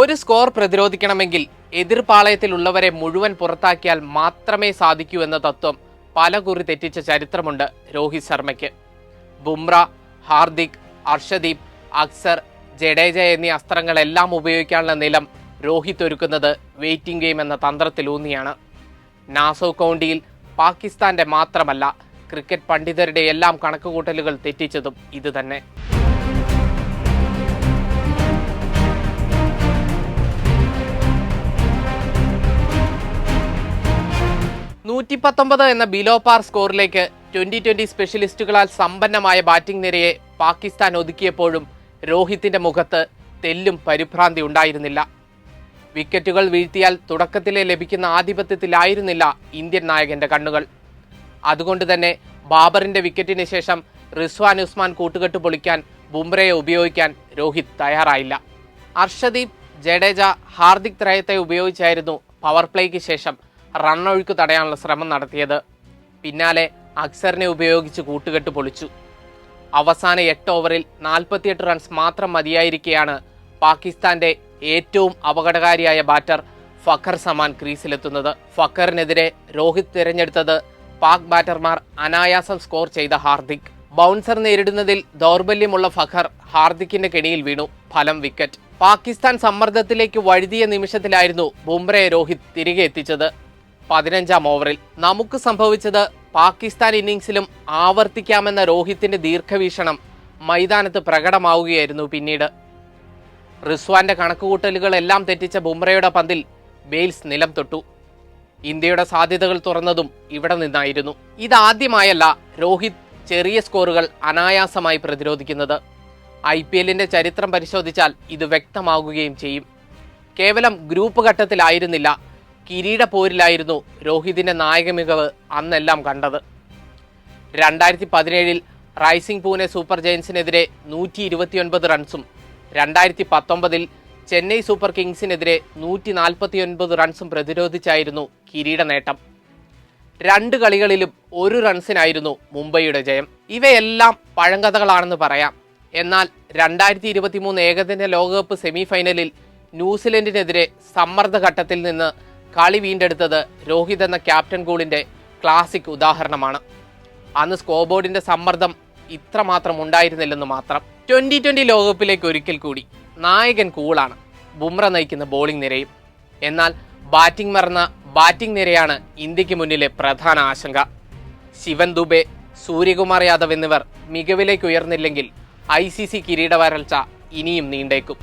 ഒരു സ്കോർ പ്രതിരോധിക്കണമെങ്കിൽ എതിർപാളയത്തിലുള്ളവരെ മുഴുവൻ പുറത്താക്കിയാൽ മാത്രമേ സാധിക്കൂ എന്ന തത്വം പലകുറി തെറ്റിച്ച ചരിത്രമുണ്ട് രോഹിത് ശർമ്മയ്ക്ക്. ബുംറ ഹാർദിക് അർഷദീപ് അക്സർ ജഡേജ എന്നീ അസ്ത്രങ്ങളെല്ലാം ഉപയോഗിക്കാനുള്ള നിലം രോഹിത് ഒരുക്കുന്നത് വെയിറ്റിംഗ് ഗെയിം എന്ന തന്ത്രത്തിലൂന്നിയാണ്. നാസോ കൗണ്ടിയിൽ പാകിസ്ഥാന്റെ മാത്രമല്ല ക്രിക്കറ്റ് പണ്ഡിതരുടെ എല്ലാം കണക്കുകൂട്ടലുകൾ തെറ്റിച്ചതും ഇത് നൂറ്റി പത്തൊമ്പത് എന്ന ബിലോ പാർ സ്കോറിലേക്ക് ട്വന്റി ട്വന്റി സ്പെഷ്യലിസ്റ്റുകളാൽ സമ്പന്നമായ ബാറ്റിംഗ് നിരയെ പാകിസ്ഥാൻ ഒതുക്കിയപ്പോഴും രോഹിത്തിന്റെ മുഖത്ത് തെല്ലും പരിഭ്രാന്തി ഉണ്ടായിരുന്നില്ല. വിക്കറ്റുകൾ വീഴ്ത്തിയാൽ തുടക്കത്തിലെ ലഭിക്കുന്ന ആധിപത്യത്തിലായിരുന്നില്ല ഇന്ത്യൻ നായകന്റെ കണ്ണുകൾ. അതുകൊണ്ട് തന്നെ ബാബറിന്റെ വിക്കറ്റിന് ശേഷം റിസ്വാൻ ഉസ്മാൻ കൂട്ടുകെട്ട് പൊളിക്കാൻ ബുംറയെ ഉപയോഗിക്കാൻ രോഹിത് തയ്യാറായില്ല. അർഷദീപ് ജഡേജ ഹാർദിക് ത്രയത്തെ ഉപയോഗിച്ചായിരുന്നു പവർ പ്ലേക്ക് ശേഷം റണ്ണൊഴുക്ക് തടയാനുള്ള ശ്രമം നടത്തിയത്. പിന്നാലെ അക്സറിനെ ഉപയോഗിച്ച് കൂട്ടുകെട്ട് പൊളിച്ചു. അവസാന എട്ട് ഓവറിൽ നാൽപ്പത്തിയെട്ട് റൺസ് മാത്രം മതിയായിരിക്കെയാണ് പാകിസ്ഥാന്റെ ഏറ്റവും അപകടകാരിയായ ബാറ്റർ ഫഖർ സമാൻ ക്രീസിലെത്തുന്നത്. ഫഖറിനെതിരെ രോഹിത് തിരഞ്ഞെടുത്തത് പാക് ബാറ്റർമാർ അനായാസം സ്കോർ ചെയ്ത ഹാർദിക്. ബൗൺസർ നേരിടുന്നതിൽ ദൗർബല്യമുള്ള ഫഖർ ഹാർദിക്കിന്റെ കെണിയിൽ വീണു. ഫലം വിക്കറ്റ്. പാകിസ്ഥാൻ സമ്മർദ്ദത്തിലേക്ക് വഴുതിയ നിമിഷത്തിലായിരുന്നു ബുംറയെ രോഹിത് തിരികെ എത്തിച്ചത്. പതിനഞ്ചാം ഓവറിൽ നമുക്ക് സംഭവിച്ചത് പാകിസ്ഥാൻ ഇന്നിങ്സിലും ആവർത്തിക്കാമെന്ന രോഹിത്തിന്റെ ദീർഘവീക്ഷണം മൈതാനത്ത് പ്രകടമാവുകയായിരുന്നു പിന്നീട്. റിസ്വാന്റെ കണക്കുകൂട്ടലുകളെല്ലാം തെറ്റിച്ച ബുംറയുടെ പന്തിൽ ബെയിൽസ് നിലം തൊട്ടു. ഇന്ത്യയുടെ സാധ്യതകൾ തുറന്നതും ഇവിടെ നിന്നായിരുന്നു. ഇതാദ്യമായല്ല രോഹിത് ചെറിയ സ്കോറുകൾ അനായാസമായി പ്രതിരോധിക്കുന്നത്. ഐ പി എല്ലിന്റെ ചരിത്രം പരിശോധിച്ചാൽ ഇത് വ്യക്തമാകുകയും ചെയ്യും. കേവലം ഗ്രൂപ്പ് ഘട്ടത്തിലായിരുന്നില്ല കിരീട പോരിലായിരുന്നു രോഹിതിന്റെ നായക മികവ് അന്നെല്ലാം കണ്ടത്. രണ്ടായിരത്തി പതിനേഴിൽ റൈസിംഗ് പൂനെ സൂപ്പർ ജയൻസിനെതിരെ നൂറ്റി ഇരുപത്തിയൊൻപത് റൺസും രണ്ടായിരത്തി പത്തൊമ്പതിൽ ചെന്നൈ സൂപ്പർ കിങ്സിനെതിരെ നൂറ്റി നാൽപ്പത്തിയൊൻപത് റൺസും പ്രതിരോധിച്ചായിരുന്നു കിരീട നേട്ടം. രണ്ട് കളികളിലും ഒരു റൺസിനായിരുന്നു മുംബൈയുടെ ജയം. ഇവയെല്ലാം പഴങ്കഥകളാണെന്ന് പറയാം. എന്നാൽ രണ്ടായിരത്തി ഇരുപത്തി മൂന്ന് ഏകദിന ലോകകപ്പ് സെമിഫൈനലിൽ ന്യൂസിലൻഡിനെതിരെ സമ്മർദ്ദ ഘട്ടത്തിൽ നിന്ന് കളി വീണ്ടെടുത്തത് രോഹിത് എന്ന ക്യാപ്റ്റൻ ഗോളിന്റെ ക്ലാസിക് ഉദാഹരണമാണ്. അന്ന് സ്കോർബോർഡിന്റെ സമ്മർദ്ദം ഇത്രമാത്രം ഉണ്ടായിരുന്നില്ലെന്ന് മാത്രം. ട്വന്റി ട്വന്റി ലോകകപ്പിലേക്ക് ഒരിക്കൽ കൂടി നായകൻ കൂളാണ്. ബുംറ നയിക്കുന്ന ബോളിംഗ് നിരയും. എന്നാൽ ബാറ്റിംഗ് മറന്ന ബാറ്റിംഗ് നിരയാണ് ഇന്ത്യയ്ക്ക് മുന്നിലെ പ്രധാന ആശങ്ക. ശിവൻ ദുബെ സൂര്യകുമാർ യാദവ് എന്നിവർ മികവിലേക്ക് ഉയർന്നില്ലെങ്കിൽ ഐ സി സി കിരീട വരൾച്ച ഇനിയും നീണ്ടേക്കും.